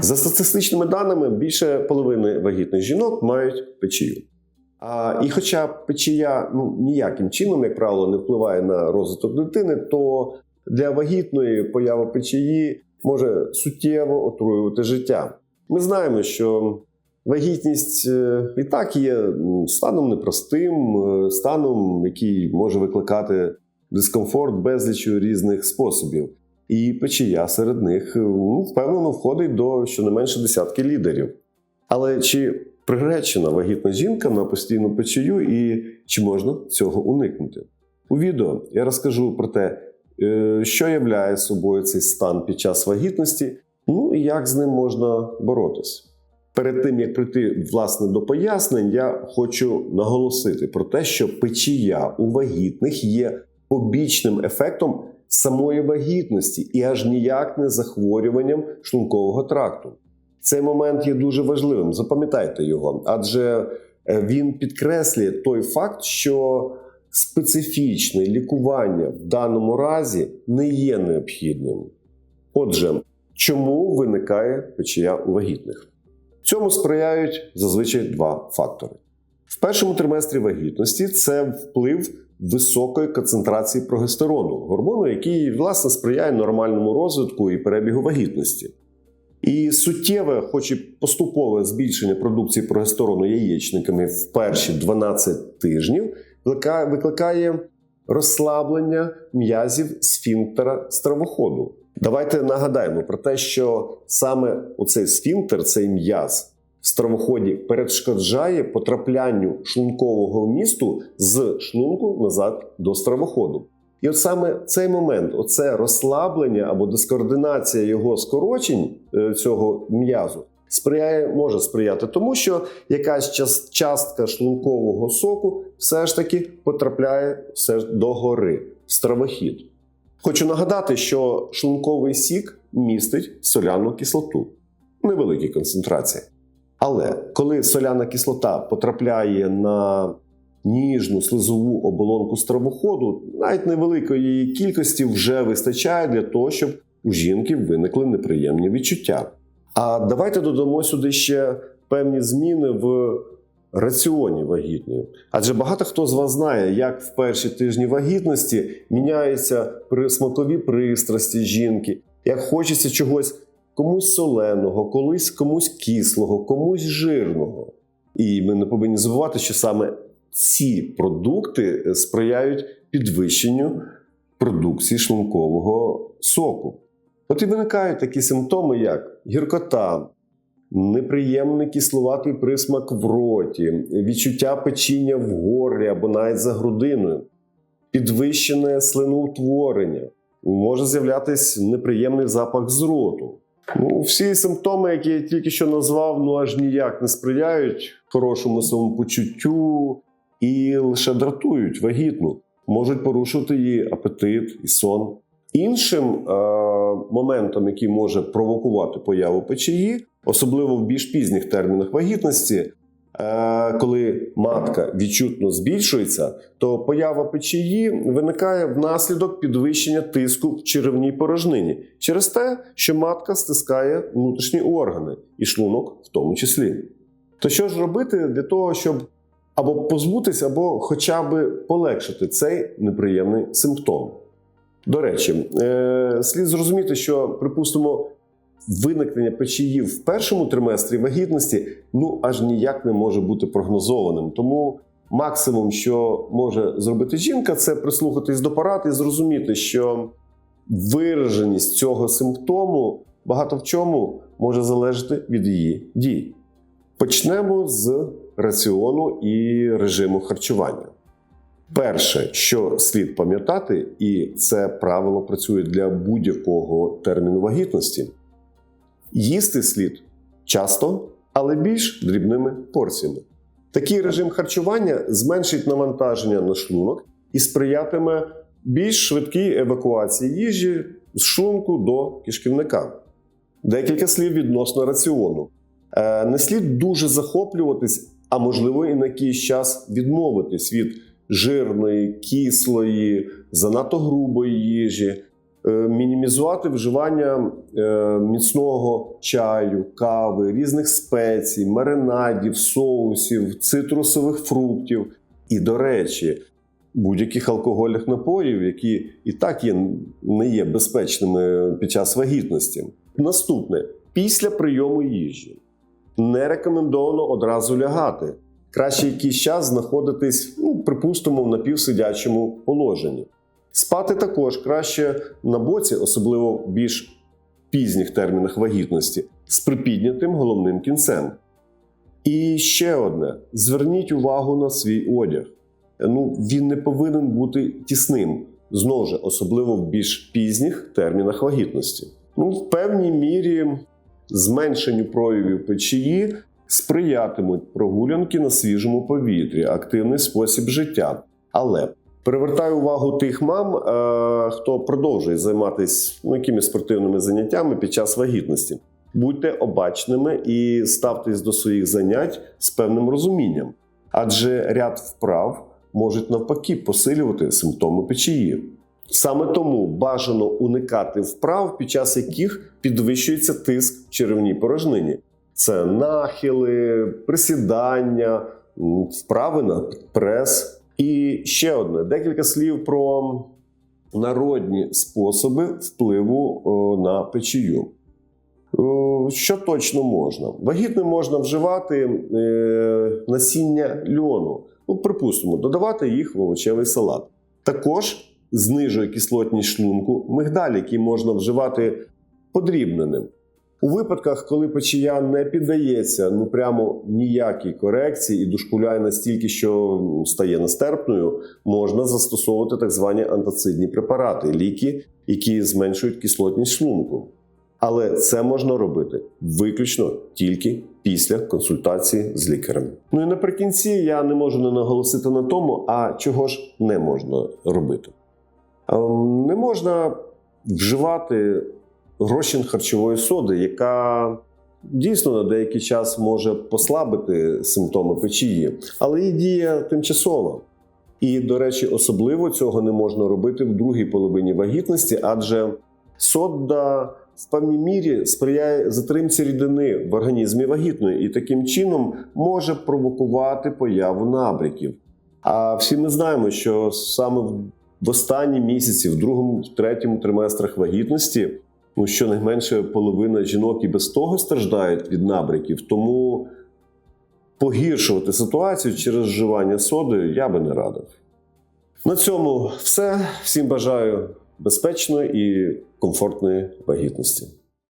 За статистичними даними, більше половини вагітних жінок мають печію. А, і хоча печія ну, ніяким чином, як правило, не впливає на розвиток дитини, то для вагітної поява печії може суттєво отруювати життя. Ми знаємо, що вагітність е, і так є станом непростим, е, станом, який може викликати дискомфорт безлічю різних способів. І печія серед них ну, впевнено входить до щонайменше десятки лідерів. Але чи приречена вагітна жінка на постійну печію і чи можна цього уникнути? У відео я розкажу про те, е, що являє собою цей стан під час вагітності, ну і як з ним можна боротись. Перед тим як прийти власне до пояснень, я хочу наголосити про те, що печія у вагітних є побічним ефектом самої вагітності і аж ніяк не захворюванням шлункового тракту. Цей момент є дуже важливим. Запам'ятайте його, адже е, він підкреслює той факт, що специфічне лікування в даному разі не є необхідним. Отже, чому виникає печія у вагітних? Цьому сприяють зазвичай два фактори. В першому триместрі вагітності це вплив високої концентрації прогестерону, гормону, який власне сприяє нормальному розвитку і перебігу вагітності. І суттєве, хоч і поступове збільшення продукції прогестерону яєчниками в перші 12 тижнів викликає- розслаблення м'язів сфінктера стравоходу. Давайте нагадаємо про те, що саме оцей сфінктер, цей м'яз в стравоході перешкоджає потраплянню шлункового вмісту з шлунку назад до стравоходу. І от саме цей момент, оце розслаблення або дискоординація його скорочень е, цього м'язу, сприяє, може сприяти тому, що якась час- частка шлункового соку все ж таки потрапляє все ж до гори в стравохід. Хочу нагадати, що шлунковий сік містить соляну кислоту в невеликій концентрації. Але коли соляна кислота потрапляє на ніжну слизову оболонку стравоходу, навіть невеликої її кількості вже вистачає для того, щоб у жінки виникли неприємні відчуття. А давайте додамо сюди ще певні зміни в раціоні вагітної. Адже багато хто з вас знає, як в перші тижні вагітності міняються смакові пристрасті жінки, як хочеться чогось комусь соленого, колись комусь кислого, комусь жирного. І ми не повинні забувати, що саме ці продукти е, сприяють підвищенню продукції шлункового соку. От і виникають такі симптоми, як гіркота, неприємний кисловатий присмак в роті, відчуття печіння в горлі або навіть за грудиною, підвищене слиноутворення, може з'являтися неприємний запах з роту. Ну, всі симптоми, які я тільки що назвав, ну аж ніяк не сприяють хорошому самопочуттю і лише дратують вагітну, можуть порушити її апетит і сон. Іншим е- моментом, який може провокувати появу печії, особливо в більш пізніх термінах вагітності, коли матка відчутно збільшується, то поява печії виникає внаслідок підвищення тиску в черевній порожнині через те, що матка стискає внутрішні органи і шлунок в тому числі. То що ж робити для того, щоб або позбутися, або хоча б полегшити цей неприємний симптом? До речі, е, слід зрозуміти, що, припустимо, виникнення печії в першому триместрі вагітності ну аж ніяк не може бути прогнозованим. Тому максимум, що може зробити жінка, це прислухатись до порад і зрозуміти, що вираженість цього симптому багато в чому може залежати від її дій. Почнемо з раціону і режиму харчування. Перше, що слід пам'ятати, і це правило працює для будь-якого терміну вагітності, їсти слід часто, але більш дрібними порціями. Такий режим харчування зменшить навантаження на шлунок і сприятиме більш швидкій евакуації їжі з шлунку до кишківника. Декілька слів відносно раціону. Е, Не слід дуже захоплюватись, а можливо і на якийсь час відмовитись від жирної, кислої, занадто грубої їжі. Е, мінімізувати вживання е, міцного чаю, кави, різних спецій, маринадів, соусів, цитрусових фруктів. І, до речі, будь-яких алкогольних напоїв, які і так є, не є безпечними під час вагітності. Наступне після прийому їжі не рекомендовано одразу лягати. Краще якийсь час знаходитись, ну, припустимо, в напівсидячому положенні. Спати також краще на боці, особливо в більш пізніх термінах вагітності, з припіднятим головним кінцем. І ще одне: зверніть увагу на свій одяг. Ну, він не повинен бути тісним, знову ж, особливо в більш пізніх термінах вагітності. Ну, в певній мірі зменшенню проявів печії сприятимуть прогулянки на свіжому повітрі, активний спосіб життя. Але привертаю увагу тих мам, е, хто продовжує займатися ну, якимись спортивними заняттями під час вагітності. Будьте обачними і ставтесь до своїх занять з певним розумінням, адже ряд вправ можуть навпаки посилювати симптоми печії. Саме тому бажано уникати вправ, під час яких підвищується тиск в черевній порожнині. Це нахили, присідання, вправи на прес. І ще одне: декілька слів про народні способи впливу на печію. Що точно можна? Вагітним можна вживати е, насіння льону. Ну, припустимо, додавати їх в овочевий салат. Також знижує кислотність шлунку мигдаль, який можна вживати подрібненим. У випадках, коли печія не піддається ну прямо ніякій корекції і дошкуляє настільки, що стає нестерпною, можна застосовувати так звані антацидні препарати, ліки, які зменшують кислотність шлунку. Але це можна робити виключно тільки після консультації з лікарем. Ну і наприкінці я не можу не наголосити на тому, а чого ж не можна робити. Ем, Не можна вживати розчин харчової соди, яка дійсно на деякий час може послабити симптоми печії, але її дія тимчасова. І, до речі, особливо цього не можна робити в другій половині вагітності, адже сода в певній мірі сприяє затримці рідини в організмі вагітної і таким чином може провокувати появу набряків. А всі ми знаємо, що саме в останні місяці, в другому, в третьому триместрах вагітності, ну щонайменше половина жінок і без того страждають від набряків. Тому погіршувати ситуацію через вживання соди я би не радив. На цьому все. Всім бажаю безпечної і комфортної вагітності.